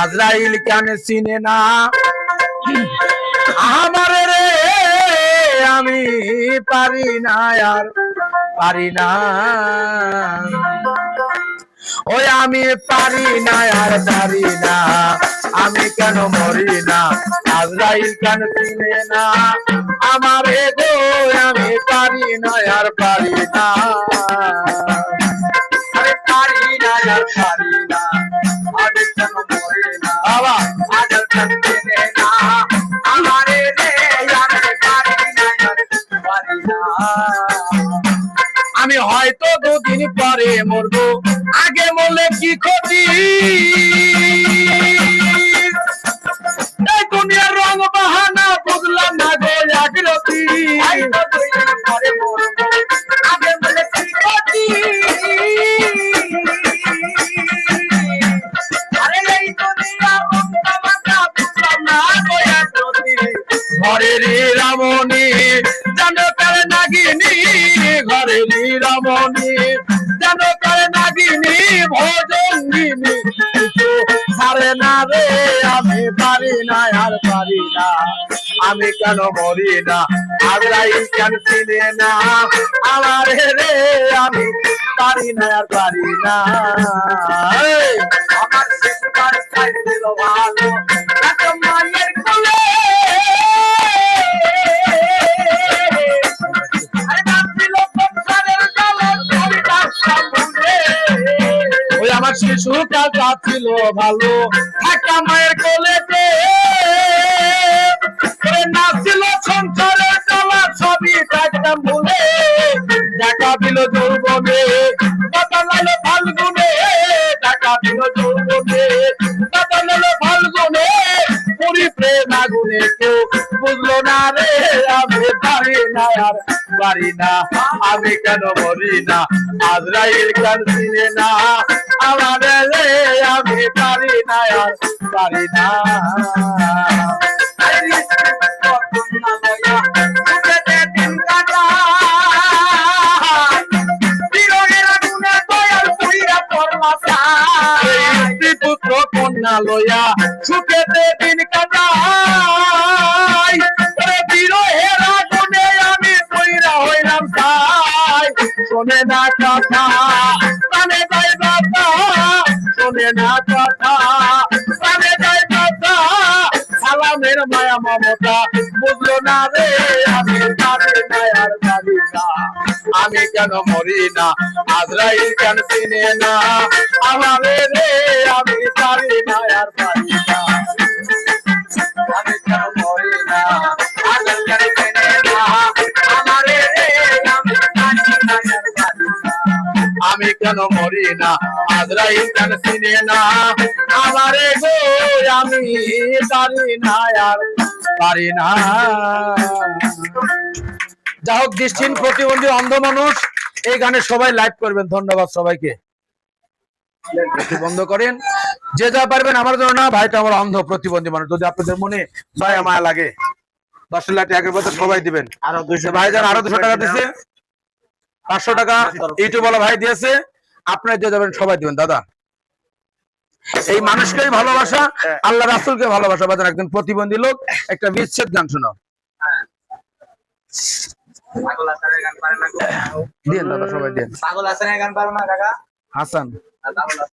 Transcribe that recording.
আজরাইল কেন চিনে না? আমার রে, আমি পারি না আর পারি না। ওই আমি পারি না আর পারি না, আমি কেন মরি না? আজরাইল কেন চিনে না? আমার গো আমি হয়তো দুদিন পরে মরবো। আগে মরলে কি ক্ষতি? না রে, আমি পারি না, আর পারি না। আমি কেন মরি না? আগ্রাই কেন চিনে না? আমার রে, আমি পারি না, আর পারি না। আমার ভালো কাকা ছিল ভালো। থাকা মায়ের কোলেতে ওরে নাচছিল সংসারের জ্বালা সবই থাকতাম ভুলে। দেখা দিল যৌবনে, কথা ফাল্গুনে। দেখা দিল যৌবনে পুরি প্রেম আগুনে কেউ বুঝলো না রে, আমি পারি না আর পারি না। আমি কেন মরি না? আজরাইল কেন চিনে না। আমার রে আমি পারি না আর পারি না। লয়া সুখেতে দিন শোনে না কথা কানে যায় বাবা শোনে না কথা কানে যায় কথা। সালামের মায়া মমতা, বুঝলো না রে, আমি পারি না আর পারি না আমি কেন মরি না, আজরাইল কেন চিনে না? আমারে রে কেন মরি না আজরাইল কেন চিনে না। আমারে গো আমি পারি না আর পারি না। যা হোক দৃষ্টিহীন প্রতিবন্ধী অন্ধ মানুষ এই গানে সবাই লাইভ করবেন। ধন্যবাদ সবাইকে। বন্ধ করেন। যে যা পারবেন আমার জন্য না ভাইটা আমার অন্ধ প্রতিবন্ধী মানুষ। যদি আপনাদের মনে দয়া মায়া লাগে দশ লাখ টাকা বছর সবাই দিবেন। আরও দুইশো ভাই যান আরও দুশো টাকা দিছে। পাঁচশো টাকা ইউটিউব ভাই দিয়েছে। আপনার যে যাবেন সবাই দিবেন দাদা। এই মানুষকে ভালোবাসা আল্লাহ রাসুলকে ভালোবাসা। বাজার একজন প্রতিবন্ধী লোক একটা বিচ্ছেদ গান শোনো দিন দাদা সবাই দিন হাসান।